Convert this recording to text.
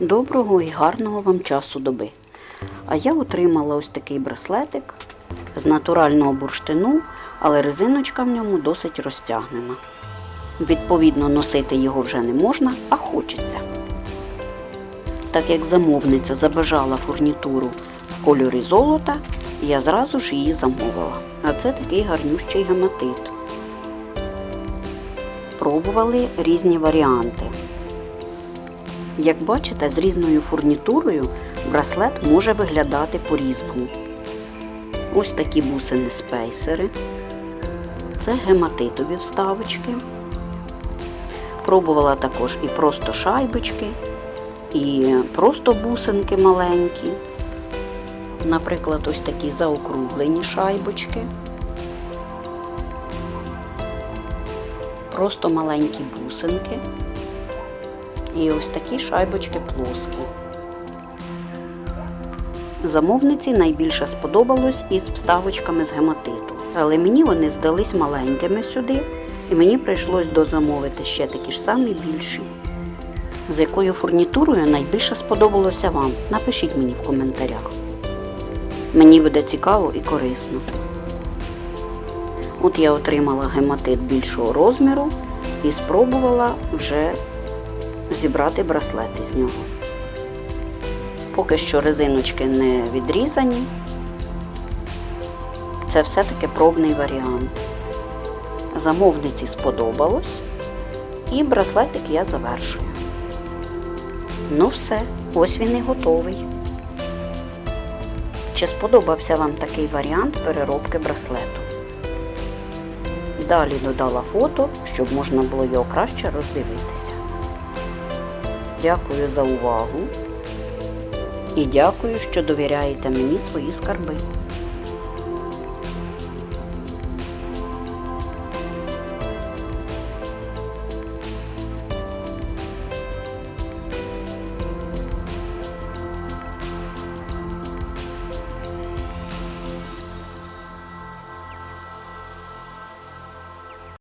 Доброго і гарного вам часу доби. А я отримала ось такий браслетик з натурального бурштину, але резиночка в ньому досить розтягнена. Відповідно, носити його вже не можна, а хочеться. Так як замовниця забажала фурнітуру в кольорі золота, я зразу ж її замовила. А це такий гарнющий гематит. Пробували різні варіанти. Як бачите, з різною фурнітурою браслет може виглядати по-різному. Ось такі бусини спейсери. Це гематитові вставочки. Пробувала також і просто шайбочки, і просто бусинки маленькі. Наприклад, ось такі заокруглені шайбочки. Просто маленькі бусинки. І ось такі шайбочки плоскі. Замовниці найбільше сподобалось із вставочками з гематиту, але мені вони здались маленькими сюди, і мені прийшлось дозамовити ще такі ж самі більші. З якою фурнітурою найбільше сподобалося вам? Напишіть мені в коментарях. Мені буде цікаво і корисно. От я отримала гематит більшого розміру і спробувала вже зібрати браслети з нього. Поки що резиночки не відрізані. Це все-таки пробний варіант. Замовниці сподобалось. І браслетик я завершую. Ну все, ось він і готовий. Чи сподобався вам такий варіант переробки браслету? Далі додала фото, щоб можна було його краще роздивитися. Дякую за увагу і дякую, що довіряєте мені свої скарби.